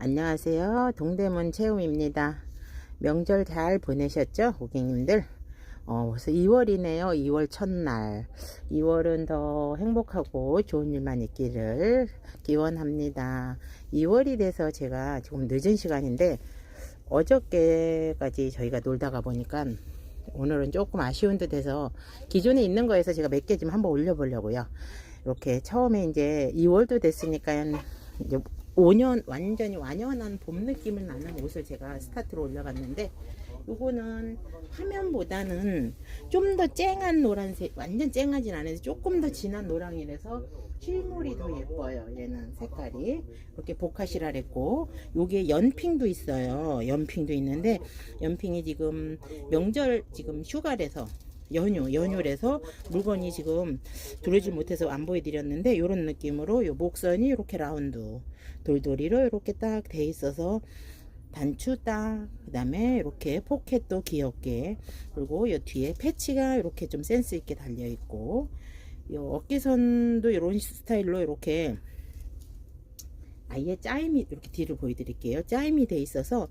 안녕하세요. 동대문 채움입니다. 명절 잘 보내셨죠? 고객님들. 어, 벌써 2월이네요. 2월 첫날. 2월은 더 행복하고 좋은 일만 있기를 기원합니다. 2월이 돼서 제가 지금 늦은 시간인데 어저께까지 저희가 놀다가 보니까 오늘은 조금 아쉬운 듯 해서 기존에 있는 거에서 제가 몇 개 좀 한번 올려보려고요. 이렇게 처음에 이제 2월도 됐으니까 이제 5년 완전히 완연한 봄 느낌을 나는 옷을 제가 스타트로 올려봤는데 요거는 화면보다는 좀 더 쨍한 노란색 완전 쨍하진 않은데 조금 더 진한 노랑이라서 실물이 더 예뻐요 얘는 색깔이. 이렇게 보카시라 그랬고 요게 연핑도 있어요. 연핑도 있는데 연핑이 지금 명절 지금 휴가래서 연휴 연휴래서 물건이 지금 들어오질 못해서 안 보여드렸는데 이런 느낌으로 요 목선이 이렇게 라운드 돌돌이로 이렇게 딱 돼 있어서 단추 딱 그다음에 이렇게 포켓도 귀엽게 그리고 요 뒤에 패치가 이렇게 좀 센스 있게 달려 있고 요 어깨선도 이런 스타일로 이렇게 아예 짜임이 이렇게 뒤를 보여드릴게요. 짜임이 돼 있어서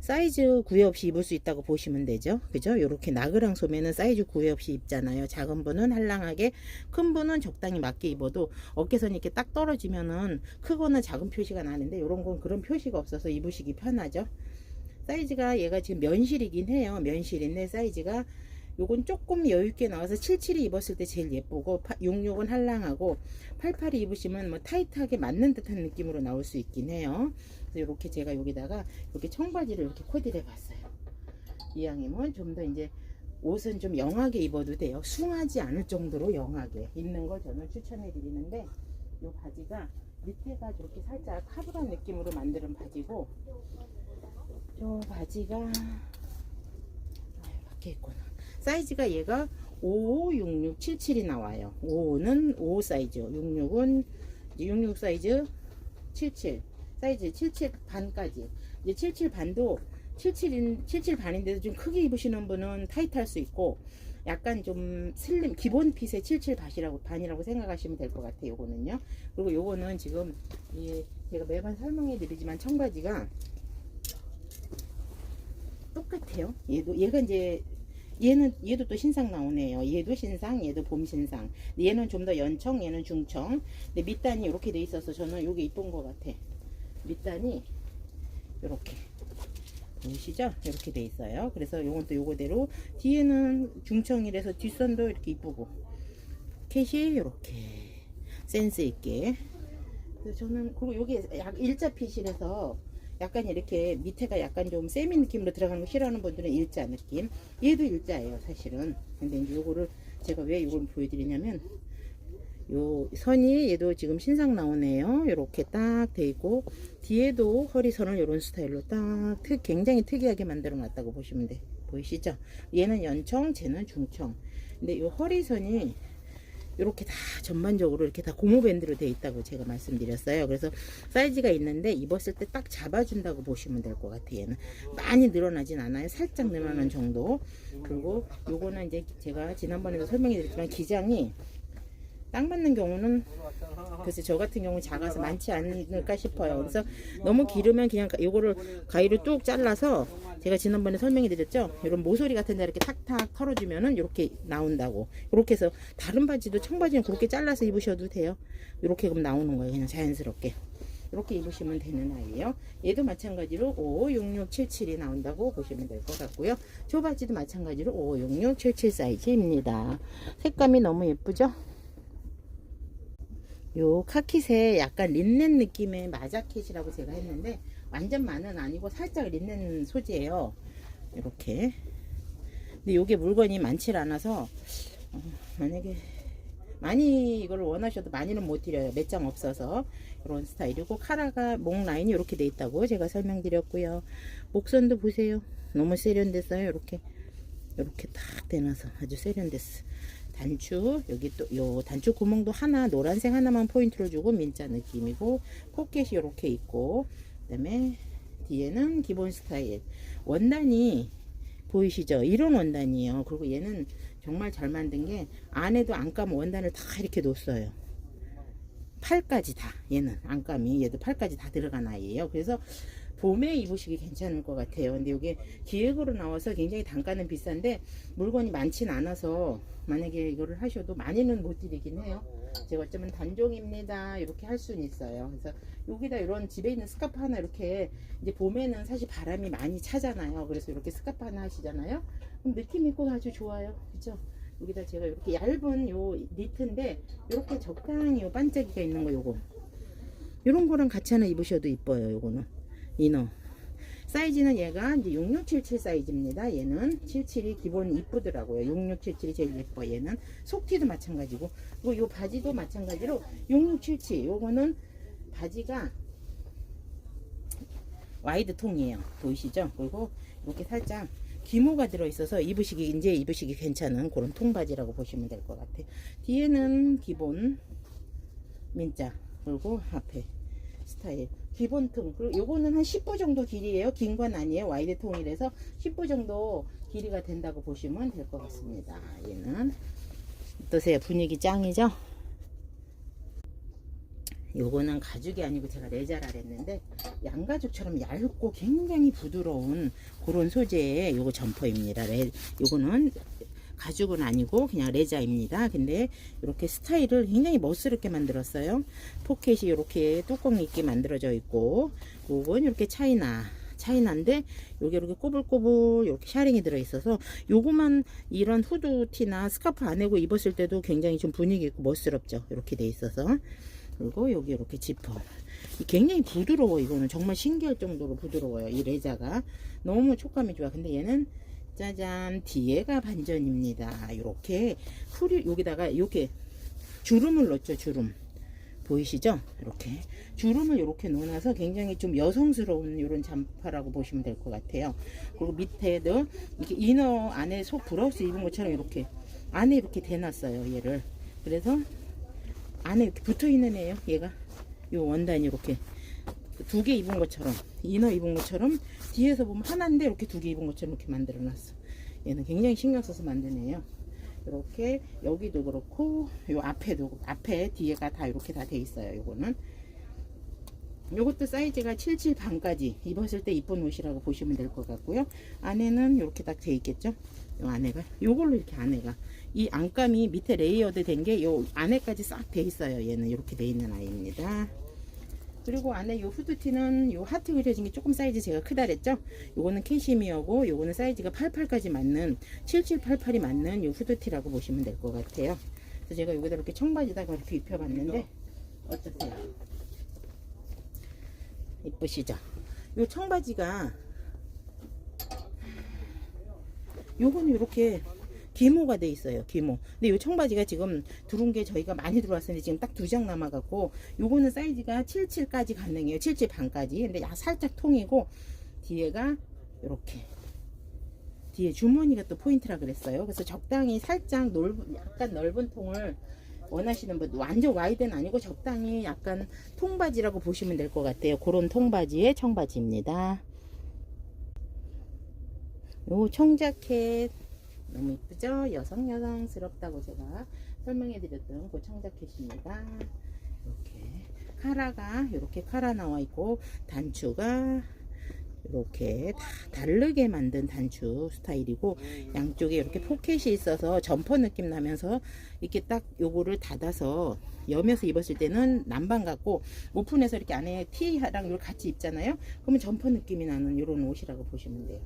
사이즈 구애 없이 입을 수 있다고 보시면 되죠. 그죠? 이렇게 나그랑 소매는 사이즈 구애 없이 입잖아요. 작은 분은 한랑하게, 큰 분은 적당히 맞게 입어도 어깨선이 이렇게 딱 떨어지면은 크거나 작은 표시가 나는데 이런 건 그런 표시가 없어서 입으시기 편하죠. 사이즈가 얘가 지금 면실이긴 해요. 면실인데 사이즈가 요건 조금 여유있게 나와서 77이 입었을 때 제일 예쁘고 66은 한랑하고 88이 입으시면 뭐 타이트하게 맞는 듯한 느낌으로 나올 수 있긴 해요. 그래서 이렇게 제가 여기다가 이렇게 청바지를 이렇게 코디를 해봤어요. 이왕이면 좀 더 이제 옷은 좀 영하게 입어도 돼요. 숭하지 않을 정도로 영하게 입는 걸 저는 추천해 드리는데 이 바지가 밑에가 저렇게 살짝 카브란 느낌으로 만드는 바지고 이 바지가 아, 밖에 있구나 사이즈가 얘가 55, 66, 77이 나와요. 55는 55 사이즈, 66은 66 사이즈, 77 사이즈 77 반까지. 이제 77 반도 77인 77 반인데도 좀 크게 입으시는 분은 타이트할 수 있고 약간 좀 슬림 기본 핏의 77 반이라고 반이라고 생각하시면 될 것 같아요. 요거는요. 그리고 요거는 지금 이 제가 매번 설명해 드리지만 청바지가 똑같아요. 얘도 얘가 이제 얘는 얘도 또 신상 나오네요. 얘도 신상, 얘도 봄 신상. 얘는 좀 더 연청, 얘는 중청. 근데 밑단이 이렇게 돼 있어서 저는 이게 이쁜 것 같아. 밑단이 이렇게 보이시죠? 이렇게 돼 있어요. 그래서 요건 또 요거대로 뒤에는 중청이라서 뒷선도 이렇게 이쁘고 캣이 이렇게 센스 있게. 그래서 저는 그리고 요게 약 일자 핏이라서 약간 이렇게 밑에가 약간 좀 세미 느낌으로 들어가는 거 싫어하는 분들은 일자 느낌 얘도 일자예요 사실은. 근데 이제 요거를 제가 왜 이걸 보여드리냐면 요 선이 얘도 지금 신상 나오네요. 이렇게 딱 돼 있고 뒤에도 허리선을 이런 스타일로 딱 특, 굉장히 특이하게 만들어 놨다고 보시면 돼. 보이시죠? 얘는 연청 쟤는 중청. 근데 요 허리선이 이렇게 다 전반적으로 이렇게 다 고무 밴드로 되어 있다고 제가 말씀드렸어요. 그래서 사이즈가 있는데 입었을 때 딱 잡아준다고 보시면 될 것 같아요. 얘는 많이 늘어나진 않아요. 살짝 늘어나는 정도. 그리고 요거는 이제 제가 지난번에도 설명해 드렸지만 기장이 딱 맞는 경우는 글쎄 저 같은 경우는 작아서 많지 않을까 싶어요. 그래서 너무 기르면 그냥 요거를 가위로 뚝 잘라서 제가 지난번에 설명해 드렸죠. 이런 모서리 같은 데 이렇게 탁탁 털어주면은 이렇게 나온다고. 이렇게 해서 다른 바지도 청바지는 그렇게 잘라서 입으셔도 돼요. 이렇게 그럼 나오는 거예요. 그냥 자연스럽게. 이렇게 입으시면 되는 아이예요. 얘도 마찬가지로 5, 6, 6, 7, 7이 나온다고 보시면 될 것 같고요. 저 바지도 마찬가지로 5, 6, 6, 7, 7 사이즈입니다. 색감이 너무 예쁘죠? 요 카키색 약간 린넨 느낌의 마자켓이라고 제가 했는데 완전 만은 아니고 살짝 린넨 소재예요. 이렇게. 근데 요게 물건이 많지 않아서 어, 만약에 많이 이걸 원하셔도 많이는 못 드려요. 몇 장 없어서 이런 스타일이고 카라가 목 라인이 이렇게 돼 있다고 제가 설명드렸고요. 목선도 보세요. 너무 세련됐어요. 이렇게 이렇게 딱 대놔서 아주 세련됐어. 단추 여기 또 요 단추 구멍도 하나 노란색 하나만 포인트를 주고 민자 느낌이고 포켓이 이렇게 있고 그 다음에 뒤에는 기본 스타일. 원단이 보이시죠? 이런 원단이에요. 그리고 얘는 정말 잘 만든 게 안에도 안 까면 원단을 다 이렇게 놓았어요. 팔까지 다 얘는 안감이. 얘도 팔까지 다 들어간 아이예요. 그래서 봄에 입으시기 괜찮을 것 같아요. 근데 이게 기획으로 나와서 굉장히 단가는 비싼데 물건이 많진 않아서 만약에 이거를 하셔도 많이는 못 드리긴 해요. 제가 어쩌면 단종입니다. 이렇게 할 수는 있어요. 그래서 여기다 이런 집에 있는 스카프 하나 이렇게 이제 봄에는 사실 바람이 많이 차잖아요. 그래서 이렇게 스카프 하나 하시잖아요. 그럼 느낌 있고 아주 좋아요. 그죠? 여기다 제가 이렇게 얇은 요 니트인데 이렇게 적당히 요 반짝이가 있는 거 요거 요런 거랑 같이 하나 입으셔도 이뻐요 요거는 이너 사이즈는 얘가 이제 6677 사이즈입니다. 얘는 77이 기본 이쁘더라고요. 6677이 제일 예뻐. 얘는 속티도 마찬가지고. 그리고 요 바지도 마찬가지로 6677 요거는 바지가 와이드 통이에요. 보이시죠? 그리고 이렇게 살짝 기모가 들어있어서 입으시기 이제 입으시기 괜찮은 그런 통바지라고 보시면 될 것 같아요. 뒤에는 기본 민자. 그리고 앞에 스타일 기본 통 그리고 요거는 한 10부 정도 길이에요. 긴 건 아니에요. 와이드 통이라서 10부 정도 길이가 된다고 보시면 될 것 같습니다. 얘는 어떠세요? 분위기 짱이죠? 요거는 가죽이 아니고 제가 레자라 그랬는데 양가죽처럼 얇고 굉장히 부드러운 그런 소재의 요거 점퍼입니다. 레, 요거는 가죽은 아니고 그냥 레자입니다. 근데 이렇게 스타일을 굉장히 멋스럽게 만들었어요. 포켓이 이렇게 뚜껑이 있게 만들어져 있고 요건 이렇게 차이나 차이나인데 여기 이렇게 꼬불꼬불 이렇게 샤링이 들어있어서 요거만 이런 후드티나 스카프 안 해고 입었을 때도 굉장히 좀 분위기 있고 멋스럽죠. 이렇게 돼 있어서 그리고 여기 이렇게 지퍼 이 굉장히 부드러워 이거는 정말 신기할 정도로 부드러워요 이 레자가 너무 촉감이 좋아 근데 얘는 짜잔 뒤에가 반전입니다. 이렇게 풀이 여기다가 이렇게 주름을 넣죠 주름. 보이시죠? 이렇게. 주름을 이렇게 넣어놔서 굉장히 좀 여성스러운 이런 잠파라고 보시면 될 것 같아요. 그리고 밑에도 이렇게 이너 안에 속 브라우스 입은 것처럼 이렇게 안에 이렇게 대놨어요 얘를. 그래서 안에 이렇게 붙어 있는 애예요. 얘가. 요 원단이 이렇게 두 개 입은 것처럼 이너 입은 것처럼 뒤에서 보면 하나인데 이렇게 두 개 입은 것처럼 이렇게 만들어 놨어. 얘는 굉장히 신경 써서 애예요. 이렇게 여기도 그렇고 요 앞에도 앞에 뒤에가 다 이렇게 다 돼 있어요. 요거는 요것도 사이즈가 77 반까지 입었을 때 이쁜 옷이라고 보시면 될 것 같고요. 안에는 이렇게 딱 돼 있겠죠. 요 안에가 요걸로 이렇게 안에가 이 안감이 밑에 레이어드 된 게 요 안에까지 싹 돼 있어요. 얘는 이렇게 돼 있는 아이입니다. 그리고 안에 요 후드티는 요 하트 그려진 게 조금 사이즈 제가 크다 그랬죠? 요거는 캐시미어고 요거는 사이즈가 88까지 맞는 7788이 맞는 요 후드티라고 보시면 될 것 같아요. 그래서 제가 여기다 이렇게 청바지다가 이렇게 입혀봤는데 어떠세요? 이쁘시죠? 요 청바지가 요거는 이렇게 기모가 돼 있어요. 기모. 근데 요 청바지가 지금 들어온 게 저희가 많이 들어왔었는데 지금 딱 두 장 남아갖고 요거는 사이즈가 77까지 가능해요. 77 반까지. 근데 야 살짝 통이고 뒤에가 이렇게 뒤에 주머니가 또 포인트라 그랬어요. 그래서 적당히 살짝 넓은 약간 넓은 통을 원하시는 분 완전 와이드는 아니고 적당히 약간 통바지라고 보시면 될 것 같아요. 그런 통바지의 청바지입니다. 요 청자켓 너무 이쁘죠? 여성 여성스럽다고 제가 설명해 드렸던 그 청자켓입니다. 이렇게 카라가 이렇게 카라 나와 있고 단추가 이렇게 다 다르게 만든 단추 스타일이고 양쪽에 이렇게 포켓이 있어서 점퍼 느낌 나면서 이렇게 딱 요거를 닫아서 여며서 입었을 때는 남방 같고 오픈해서 이렇게 안에 티랑 같이 입잖아요 그러면 점퍼 느낌이 나는 이런 옷이라고 보시면 돼요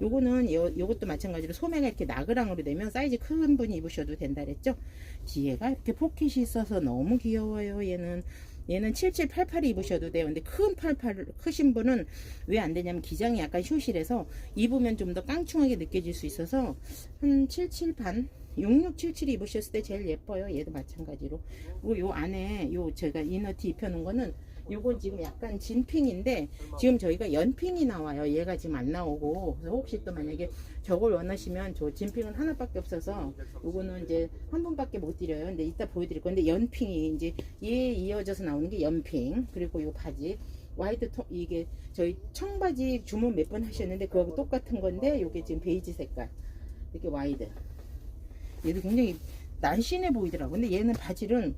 요거는 요, 요것도 마찬가지로 소매가 이렇게 나그랑으로 되면 사이즈 큰 분이 입으셔도 된다 그랬죠 뒤에가 이렇게 포켓이 있어서 너무 귀여워요 얘는 얘는 7788 입으셔도 돼요. 근데 큰 88 크신 분은 왜 안 되냐면 기장이 약간 휴실해서 입으면 좀 더 깡충하게 느껴질 수 있어서 한 77 반, 6677 입으셨을 때 제일 예뻐요. 얘도 마찬가지로. 그리고 요 안에 요 제가 이너티 입혀놓은 거는 요건 지금 약간 진핑인데 지금 저희가 연핑이 나와요. 얘가 지금 안 나오고. 그래서 혹시 또 만약에 저걸 원하시면 저 진핑은 하나밖에 없어서 요거는 이제 한 번밖에 못 드려요. 근데 이따 보여드릴 건데 연핑이 이제 얘 이어져서 나오는 게 연핑. 그리고 요 바지. 와이드 통 이게 저희 청바지 주문 몇 번 하셨는데 그거하고 똑같은 건데 요게 지금 베이지 색깔. 이렇게 와이드. 얘도 굉장히 날씬해 보이더라고. 근데 얘는 바지는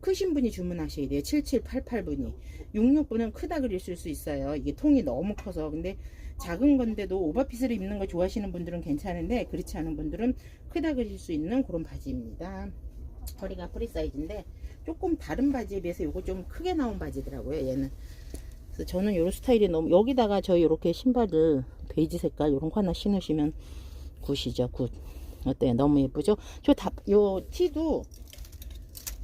크신 분이 주문하셔야 돼요. 7788분이. 66분은 크다 그리실 수 있어요. 이게 통이 너무 커서. 근데 작은 건데도 오버핏을 입는 거 좋아하시는 분들은 괜찮은데 그렇지 않은 분들은 크다 그릴 수 있는 그런 바지입니다. 허리가 프리 사이즈인데 조금 다른 바지에 비해서 이거 좀 크게 나온 바지더라고요. 얘는. 그래서 저는 이런 스타일이 너무 여기다가 저희 이렇게 신발을 베이지 색깔 이런 거 하나 신으시면 굿이죠. 굿. 어때요? 너무 예쁘죠? 저 다 요 티도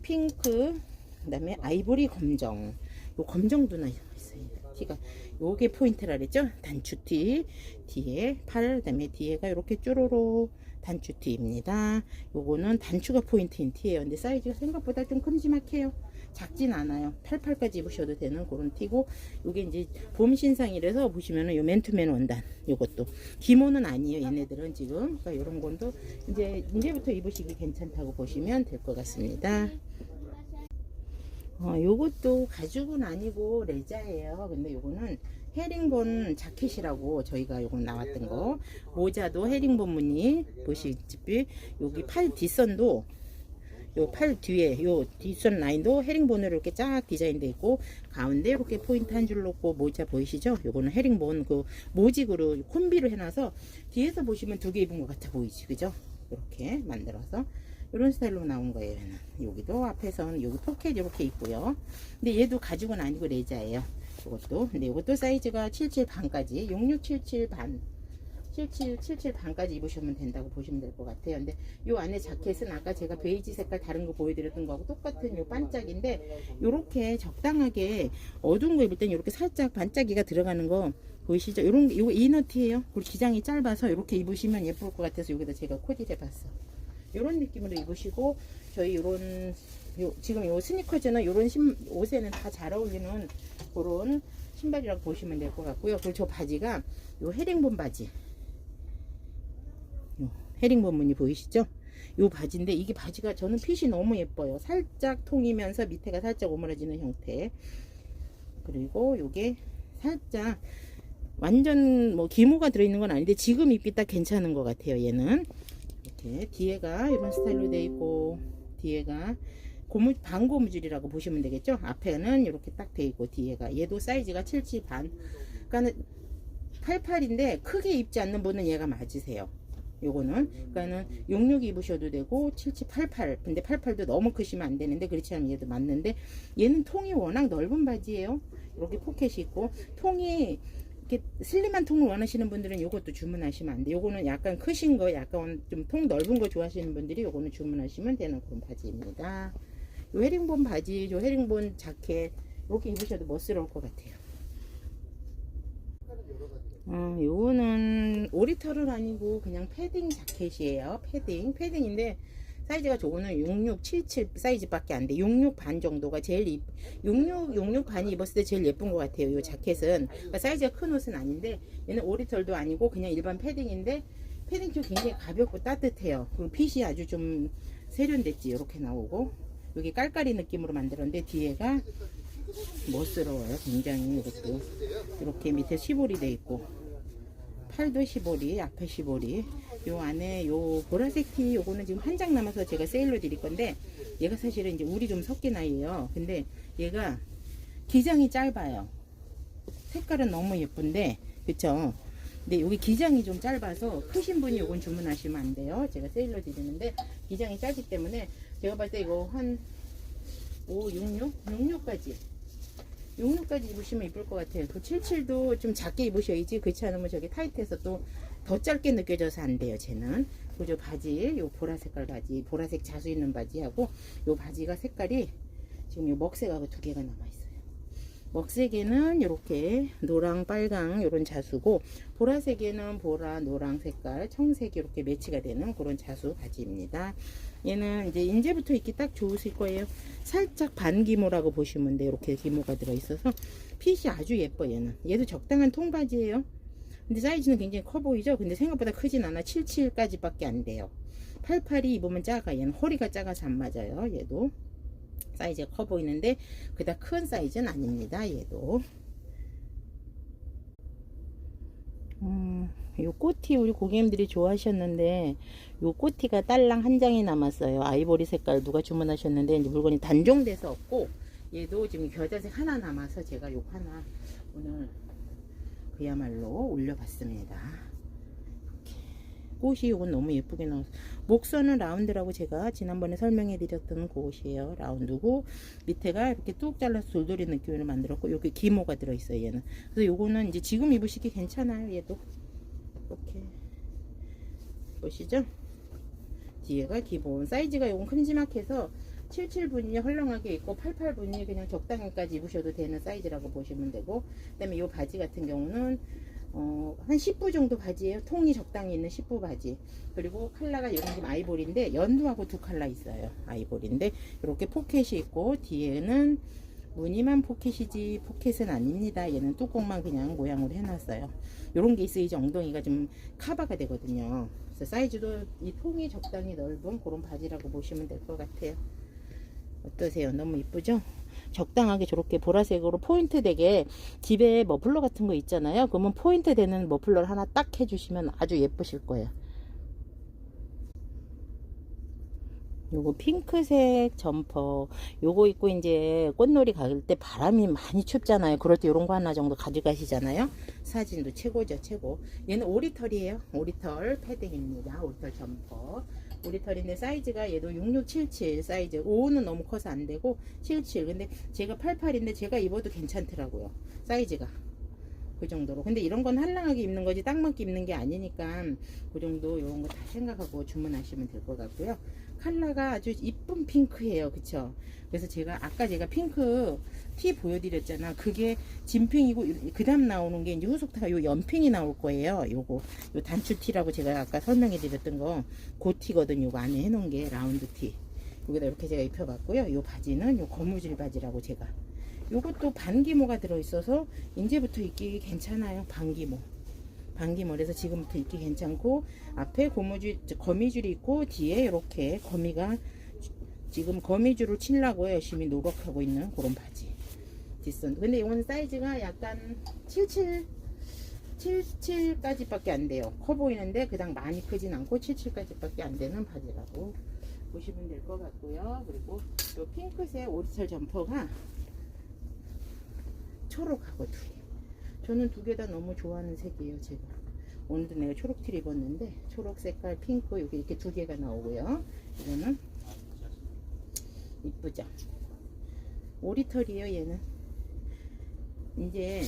핑크 그다음에 아이보리 검정. 요 검정도 나 있어요. 티가 요게 포인트라 그랬죠? 단추티 뒤에 팔 그다음에 뒤에가 이렇게 쭈루루 단추티입니다. 요거는 단추가 포인트인 티예요. 근데 사이즈가 생각보다 좀 큼지막해요. 작진 않아요. 88까지 입으셔도 되는 그런 티고 요게 이제 봄 신상이라서 보시면은 요 맨투맨 원단 요것도 기모는 아니에요. 얘네들은 지금 그러니까 요런 건도 이제 이제부터 입으시기 괜찮다고 보시면 될 것 같습니다. 어, 요것도 가죽은 아니고 레자예요. 근데 요거는 헤링본 자켓이라고 저희가 요거 나왔던 거. 모자도 헤링본 무늬 보시다시피 여기 팔 뒷선도 요 팔 뒤에 요 뒷선 라인도 헤링본으로 이렇게 쫙 디자인돼 있고 가운데 이렇게 포인트 한줄 놓고 모자 보이시죠? 요거는 헤링본 그 모직으로 콤비로 해놔서 뒤에서 보시면 두 개 입은 것 같아 보이지 그죠? 이렇게 만들어서 이런 스타일로 나온 거예요. 얘는. 여기도 앞에서는 여기 포켓 이렇게 있고요. 근데 얘도 가죽은 아니고 레자예요. 이것도. 근데 이것도 사이즈가 77 반까지 6677 반. 77, 77 반까지 입으시면 된다고 보시면 될 것 같아요. 근데 이 안에 자켓은 아까 제가 베이지 색깔 다른 거 보여드렸던 거하고 똑같은 요 반짝인데 요렇게 적당하게 어두운 거 입을 땐 이렇게 살짝 반짝이가 들어가는 거 보이시죠? 게- 요거 이너티예요. 그리고 기장이 짧아서 이렇게 입으시면 예쁠 것 같아서 여기다 제가 코디를 해봤어. 이런 느낌으로 입으시고 저희 요런 요, 지금 요 스니커즈는 요런 신, 옷에는 다 잘 어울리는 그런 신발이라고 보시면 될 것 같고요. 그리고 저 바지가 요 헤링본 바지. 요 헤링본 무늬 보이시죠? 요 바지인데 이게 바지가 저는 핏이 너무 예뻐요. 살짝 통이면서 밑에가 살짝 오므라지는 형태. 그리고 요게 살짝 완전 뭐 기모가 들어있는 건 아닌데 지금 입기 딱 괜찮은 것 같아요. 얘는 이렇게 뒤에가 이런 스타일로 돼 있고 뒤에가 고무 반고무줄이라고 보시면 되겠죠. 앞에는 이렇게 딱 돼 있고 뒤에가 얘도 사이즈가 77 반. 그러니까는 88인데 크게 입지 않는 분은 얘가 맞으세요. 요거는 그러니까는 66 입으셔도 되고 77, 88. 근데 88도 너무 크시면 안 되는데 그렇지 않으면 얘도 맞는데 얘는 통이 워낙 넓은 바지예요. 이렇게 포켓이 있고 통이 이렇게 슬림한 통을 원하시는 분들은 요것도 주문하시면 안 돼. 요거는 약간 크신 거, 약간 좀 통 넓은 거 좋아하시는 분들이 요거는 주문하시면 되는 그런 바지입니다. 요 헤링본 바지, 요 헤링본 자켓 이렇게 입으셔도 멋스러울 것 같아요. 어, 요거는 오리털은 아니고 그냥 패딩 자켓이에요. 패딩, 패딩인데 사이즈가 저거는 66, 77 사이즈밖에 안 돼. 66 반 정도가 제일 이 66, 66 반이 입었을 때 제일 예쁜 것 같아요. 요 자켓은 그러니까 사이즈가 큰 옷은 아닌데 얘는 오리털도 아니고 그냥 일반 패딩인데 패딩 쪽 굉장히 가볍고 따뜻해요. 그리고 핏이 아주 좀 세련됐지. 이렇게 나오고 여기 깔깔이 느낌으로 만들었는데 뒤에가 멋스러워요. 굉장히 이것도 이렇게 밑에 시볼이 돼 있고 팔도 시볼이 앞에 시볼이 요 안에 요 보라색 티 요거는 지금 한 장 남아서 제가 세일로 드릴 건데 얘가 사실은 이제 울이 좀 섞인 아이예요. 근데 얘가 기장이 짧아요. 색깔은 너무 예쁜데 그쵸? 근데 여기 기장이 좀 짧아서 크신 분이 요건 주문하시면 안 돼요. 제가 세일로 드리는데 기장이 짧기 때문에 제가 봤을 때 이거 한 5, 6, 6? 66까지 66까지 입으시면 이쁠 것 같아요. 그 77도 좀 작게 입으셔야지. 그렇지 않으면 저기 타이트해서 또 더 짧게 느껴져서 안 돼요. 쟤는. 그죠 바지, 요 보라 색깔 바지, 보라색 자수 있는 바지하고 요 바지가 색깔이 지금 요 먹색하고 두 개가 남아 있어요. 먹색에는 이렇게 노랑, 빨강 이런 자수고 보라색에는 보라, 노랑 색깔, 청색이 이렇게 매치가 되는 그런 자수 바지입니다. 얘는 이제 인제부터 입기 딱 좋으실 거예요. 살짝 반기모라고 보시면 돼요. 이렇게 기모가 들어있어서 핏이 아주 예뻐 얘는. 얘도 적당한 통바지예요. 근데 사이즈는 굉장히 커 보이죠? 근데 생각보다 크진 않아. 77까지밖에 안 돼요. 88이 입으면 작아. 얘는 허리가 작아서 안 맞아요. 얘도. 사이즈가 커 보이는데 그다 큰 사이즈는 아닙니다. 얘도. 음, 어, 요 꼬티 우리 고객님들이 좋아하셨는데 요 꼬티가 딸랑 한 장이 남았어요. 아이보리 색깔 누가 주문하셨는데 이제 물건이 단종돼서 없고 얘도 지금 겨자색 하나 남아서 제가 요 하나 오늘 그야말로 올려봤습니다. 꽃이 요건 너무 예쁘게 나왔어요. 목선은 라운드라고 제가 지난번에 설명해 드렸던 그 옷이에요. 라운드고 밑에가 이렇게 뚝 잘라서 돌돌이 느낌으로 만들었고 여기 기모가 들어있어요. 얘는. 그래서 요거는 이제 지금 입으시기 괜찮아요. 얘도 이렇게 보시죠. 뒤에가 기본 사이즈가 요건 큼지막해서 77분이 헐렁하게 있고 88분이 그냥 적당히까지 입으셔도 되는 사이즈라고 보시면 되고 그 다음에 요 바지 같은 경우는 어, 한 10부 정도 바지예요. 통이 적당히 있는 10부 바지. 그리고 컬러가 이런 지금 아이보리인데 연두하고 두 컬러 있어요. 아이보리인데 이렇게 포켓이 있고 뒤에는 무늬만 포켓이지 포켓은 아닙니다. 얘는 뚜껑만 그냥 모양으로 해놨어요. 이런 게 있어야지 엉덩이가 좀 커버가 되거든요. 그래서 사이즈도 이 통이 적당히 넓은 그런 바지라고 보시면 될 것 같아요. 어떠세요? 너무 이쁘죠? 적당하게 저렇게 보라색으로 포인트 되게 집에 머플러 같은 거 있잖아요. 그러면 포인트 되는 머플러를 하나 딱 해주시면 아주 예쁘실 거예요. 요거 핑크색 점퍼. 요거 입고 이제 꽃놀이 갈 때 바람이 많이 춥잖아요. 그럴 때 요런 거 하나 정도 가져가시잖아요. 사진도 최고죠 최고. 얘는 오리털이에요. 오리털 패딩입니다. 오리털 점퍼 오리털인데 사이즈가 얘도 6677 사이즈. 5는 너무 커서 안 되고 77 근데 제가 88인데 제가 입어도 괜찮더라고요. 사이즈가 그 정도로. 근데 이런 건 한랑하게 입는 거지 딱 맞게 입는 게 아니니까 그 정도 이런 거 다 생각하고 주문하시면 될 것 같고요. 컬러가 아주 이쁜 핑크예요. 그쵸? 그래서 제가 아까 제가 핑크 티 보여드렸잖아. 그게 진핑이고 그 다음 나오는 게 이제 후속타가 요 연핑이 나올 거예요. 요거. 요 단추 티라고 제가 아까 설명해 드렸던 거고 티거든요 요거 안에 해놓은 게 라운드 티. 여기다 이렇게 제가 입혀봤고요. 요 바지는 요 거무줄 바지라고 제가 요것도 반기모가 들어있어서 이제부터 입기 괜찮아요 반기모. 반기모래서 지금부터 입기 괜찮고 앞에 고무줄 거미줄이 있고 뒤에 이렇게 거미가 지금 거미줄을 치려고 열심히 노력하고 있는 그런 바지. 뒷선. 근데 이건 사이즈가 약간 77 77까지 밖에 안 돼요. 커 보이는데 그닥 많이 크진 않고 77까지 밖에 안 되는 바지라고 보시면 될 것 같고요. 그리고 이 핑크색 오리털 점퍼가 초록하고 두 개. 저는 두 개 다 너무 좋아하는 색이에요, 제가. 오늘도 내가 초록티를 입었는데, 초록 색깔, 핑크, 여기 이렇게 두 개가 나오고요. 이거는, 이쁘죠? 오리털이에요, 얘는. 이제,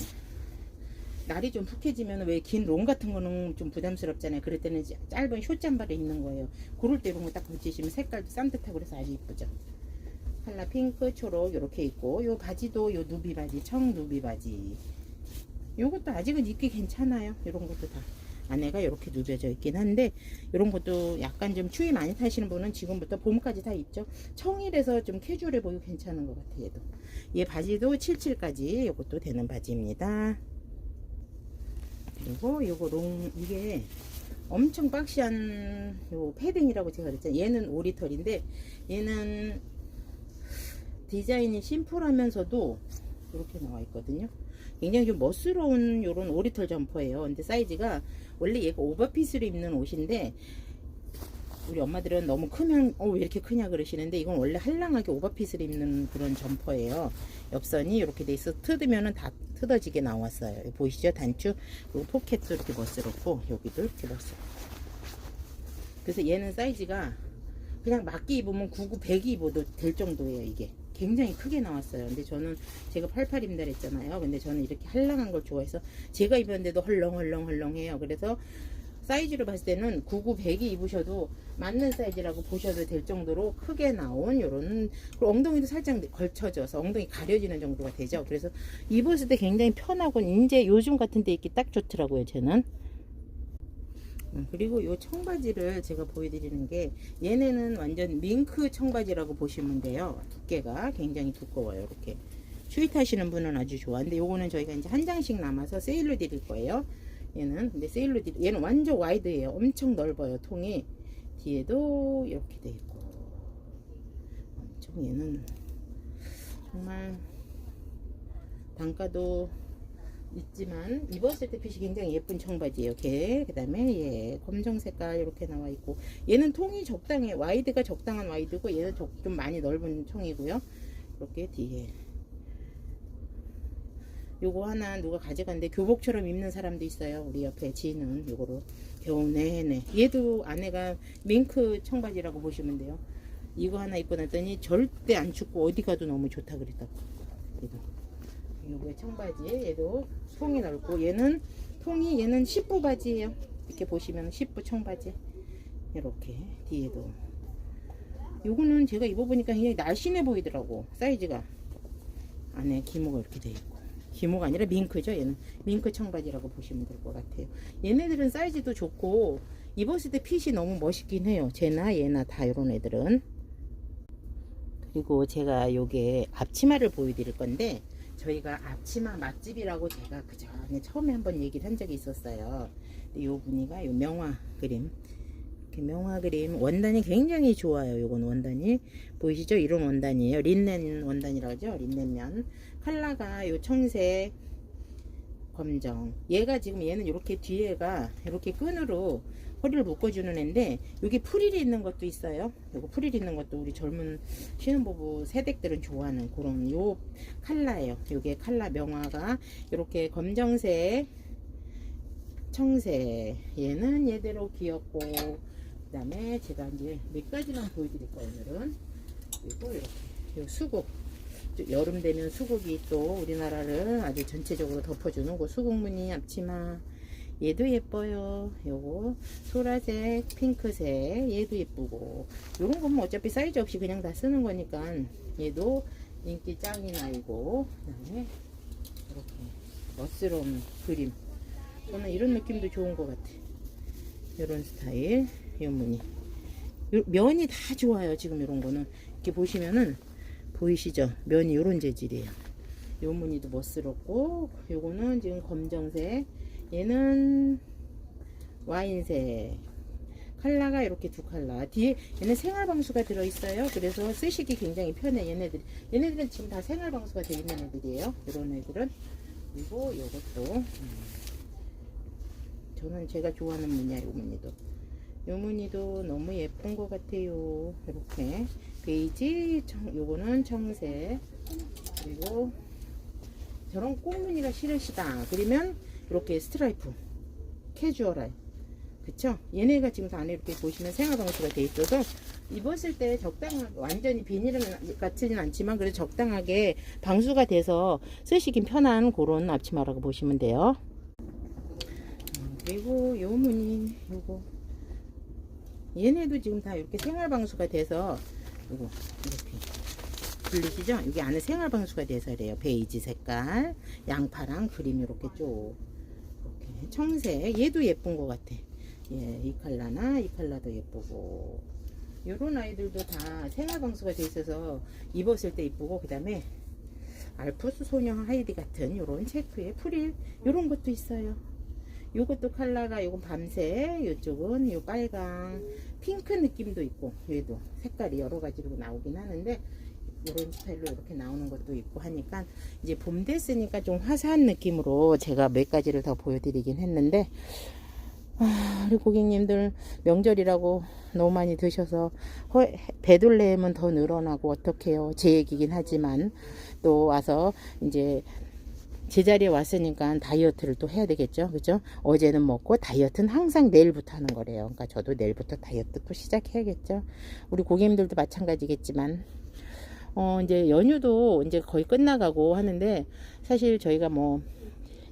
날이 좀 푹해지면 왜 긴 롱 같은 거는 좀 부담스럽잖아요. 그럴 때는 짧은 숏 잠바를 입는 거예요. 그럴 때 이런 거딱 붙이시면 색깔도 싼듯하고 그래서 아주 이쁘죠. 컬러 핑크 초록 이렇게 있고 요 바지도 요 누비 바지 청 누비 바지. 요것도 아직은 입기 괜찮아요. 이런 것도 다. 안에가 이렇게 누벼져 있긴 한데 이런 것도 약간 좀 추위 많이 타시는 분은 지금부터 봄까지 다 입죠. 청일에서 좀 캐주얼해 보이고 괜찮은 것 같아요 얘도. 얘 바지도 77까지 요것도 되는 바지입니다. 그리고 요거 롱 이게 엄청 박시한 요 패딩이라고 제가 그랬잖아요. 얘는 오리털인데 얘는 디자인이 심플하면서도 이렇게 나와 있거든요. 굉장히 좀 멋스러운 요런 오리털 점퍼예요. 근데 사이즈가 원래 얘가 오버핏으로 입는 옷인데 우리 엄마들은 너무 크면 어 왜 이렇게 크냐 그러시는데 이건 원래 한랑하게 오버핏을 입는 그런 점퍼예요. 옆선이 이렇게 돼 있어 뜯으면은 다 뜯어지게 나왔어요. 보이시죠? 단추 그리고 포켓도 이렇게 멋스럽고 여기도 이렇게 멋스럽고 그래서 얘는 사이즈가 그냥 맞게 입으면 99, 100이 입어도 될 정도예요 이게 굉장히 크게 나왔어요. 근데 저는 제가 88입니다 했잖아요. 근데 저는 이렇게 한랑한 걸 좋아해서 제가 입었는데도 헐렁헐렁헐렁해요. 그래서 사이즈로 봤을 때는 99, 100이 입으셔도 맞는 사이즈라고 보셔도 될 정도로 크게 나온 요런 그리고 엉덩이도 살짝 걸쳐져서 엉덩이 가려지는 정도가 되죠. 그래서 입었을 때 굉장히 편하고 이제 요즘 같은 데 입기 딱 좋더라고요. 저는. 음, 그리고 요 청바지를 제가 보여드리는 게 얘네는 완전 밍크 청바지라고 보시면 돼요. 두께가 굉장히 두꺼워요 이렇게. 추위 타시는 분은 아주 좋아. 근데 요거는 저희가 이제 한 장씩 남아서 세일로 드릴 거예요. 얘는 근데 세일로 드릴 얘는 완전 와이드예요. 엄청 넓어요 통이. 뒤에도 이렇게 돼 있고. 엄청 얘는 정말 단가도 있지만 입었을 때 핏이 굉장히 예쁜 청바지예요. 걔 그다음에 예 검정 색깔 이렇게 나와 있고 얘는 통이 적당해 와이드가 적당한 와이드고 얘는 적- 좀 많이 넓은 통이고요. 이렇게 뒤에 요거 하나 누가 가져갔는데 교복처럼 입는 사람도 있어요. 우리 옆에 지는 요거로 겨우 내내 얘도 안에가 밍크 청바지라고 보시면 돼요. 이거 하나 입고 났더니 절대 안 춥고 어디 가도 너무 좋다 그랬다고. 얘도. 요게 청바지 얘도 통이 넓고 얘는 통이 얘는 10부 바지예요. 이렇게 보시면 10부 청바지. 이렇게 뒤에도. 요거는 제가 입어보니까 굉장히 날씬해 보이더라고 사이즈가. 안에 기모가 이렇게 돼 있고. 기모가 아니라 밍크죠 얘는. 밍크 청바지라고 보시면 될 것 같아요. 얘네들은 사이즈도 좋고 입었을 때 핏이 너무 멋있긴 해요. 쟤나 얘나 다 이런 애들은. 그리고 제가 요게 앞치마를 보여드릴 건데 저희가 앞치마 맛집이라고 제가 그 전에 처음에 한번 얘기를 한 적이 있었어요. 근데 요 분이가 요 명화 그림. 이렇게 명화 그림. 원단이 굉장히 좋아요 요건 원단이. 보이시죠? 이런 원단이에요. 린넨 원단이라고 하죠? 린넨면. 컬러가 요 청색 검정. 얘가 지금 얘는 이렇게 뒤에가 이렇게 끈으로 허리를 묶어주는 애인데 여기 프릴이 있는 것도 있어요. 요거 프릴 있는 것도 우리 젊은 신혼부부 세댁들은 좋아하는 그런 요 컬러예요. 요게 컬러 명화가 이렇게 검정색 청색 얘는 얘대로 귀엽고 그 다음에 제가 이제 몇 가지만 보여드릴 거예요 오늘은? 그리고 이렇게 요 수국. 또 여름 되면 수국이 또 우리나라를 아주 전체적으로 덮어주는 그 수국무늬 앞치마 얘도 예뻐요. 요거 소라색 핑크색 얘도 예쁘고. 요런 거면 어차피 사이즈 없이 그냥 다 쓰는 거니까 얘도 인기 짱이 나이고. 그 다음에 이렇게 멋스러운 그림. 저는 이런 느낌도 좋은 것 같아. 이런 스타일 요 무늬. 요- 면이 다 좋아요 지금 이런 거는. 이렇게 보시면은 보이시죠? 면이 요런 재질이에요. 요 무늬도 멋스럽고 요거는 지금 검정색 얘는 와인색. 컬러가 이렇게 두 컬러. 뒤에 얘는 생활방수가 들어있어요. 그래서 쓰시기 굉장히 편해 얘네들 얘네들은 지금 다 생활방수가 되어 있는 애들이에요. 이런 애들은. 그리고 요것도 음, 저는 제가 좋아하는 무늬야 요 무늬도. 요 무늬도 너무 예쁜 것 같아요. 이렇게. 베이지 청, 요거는 청색. 그리고 저런 꽃무늬가 싫으시다. 그러면 이렇게 스트라이프 캐주얼한 그쵸? 얘네가 지금 다 안에 이렇게 보시면 생활방수가 돼 있어서 입었을 때 적당하게 완전히 비닐은 같지는 않지만 그래도 적당하게 방수가 돼서 쓰시긴 편한 그런 앞치마라고 보시면 돼요. 음, 그리고 요 무늬 요거. 얘네도 지금 다 이렇게 생활방수가 돼서 요거 이렇게 들리시죠? 여기 안에 생활방수가 돼서 그래요. 베이지 색깔, 양파랑 그림 이렇게 쭉 청색 얘도 예쁜 것 같아. 예, 이 컬러나 이 컬러도 예쁘고 요런 아이들도 다 생활 방수가 돼 있어서 입었을 때 이쁘고 그 다음에 알프스 소녀 하이디 같은 요런 체크의 프릴 요런 것도 있어요. 요것도 컬러가 요건 밤색 요쪽은 요 빨강 핑크 느낌도 있고 얘도 색깔이 여러 가지로 나오긴 하는데 이런 스타일로 이렇게 나오는 것도 있고 하니까 이제 봄 됐으니까 좀 화사한 느낌으로 제가 몇 가지를 더 보여드리긴 했는데 아, 우리 고객님들 명절이라고 너무 많이 드셔서 허- 배둘레임은 더 늘어나고 어떡해요? 제 얘기긴 하지만 또 와서 이제 제자리에 왔으니까 다이어트를 또 해야 되겠죠? 그죠? 어제는 먹고 다이어트는 항상 내일부터 하는 거래요. 그러니까 저도 내일부터 다이어트 또 시작해야겠죠? 우리 고객님들도 마찬가지겠지만 어 이제 연휴도 이제 거의 끝나가고 하는데 사실 저희가 뭐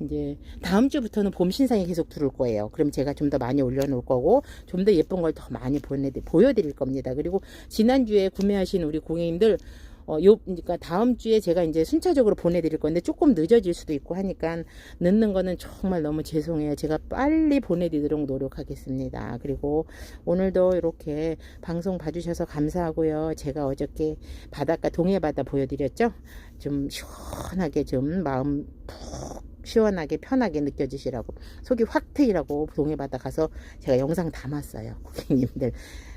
이제 다음 주부터는 봄 신상이 계속 들어올 거예요. 그럼 제가 좀 더 많이 올려놓을 거고 좀 더 예쁜 걸 더 많이 보내 보여드릴 겁니다. 그리고 지난주에 구매하신 우리 고객님들 어, 요, 그러니까 다음 주에 제가 이제 순차적으로 보내드릴 건데 조금 늦어질 수도 있고 하니까 늦는 거는 정말 너무 죄송해요. 제가 빨리 보내드리도록 노력하겠습니다. 그리고 오늘도 이렇게 방송 봐주셔서 감사하고요. 제가 어저께 바닷가 동해바다 보여드렸죠? 좀 시원하게 좀 마음 푹 시원하게 편하게 느껴지시라고 속이 확 트이라고 동해바다 가서 제가 영상 담았어요. 고객님들.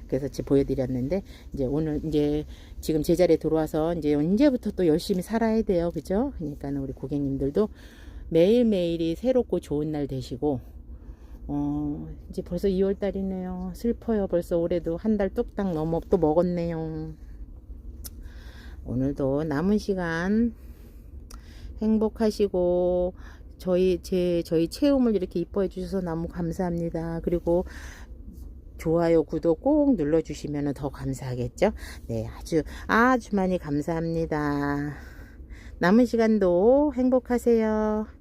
그래서 지 보여드렸는데 이제 오늘 이제 지금 제자리에 들어와서 이제 언제부터 또 열심히 살아야 돼요. 그죠? 그러니까 우리 고객님들도 매일매일이 새롭고 좋은 날 되시고 어, 이제 벌써 2월 달이네요. 슬퍼요. 벌써 올해도 한 달 뚝딱 넘어 또 먹었네요. 오늘도 남은 시간 행복하시고 저희 제 저희 체험을 이렇게 이뻐해 주셔서 너무 감사합니다. 그리고 좋아요, 구독 꼭 눌러 주시면 더 감사하겠죠? 네, 아주 아주 많이 감사합니다. 남은 시간도 행복하세요.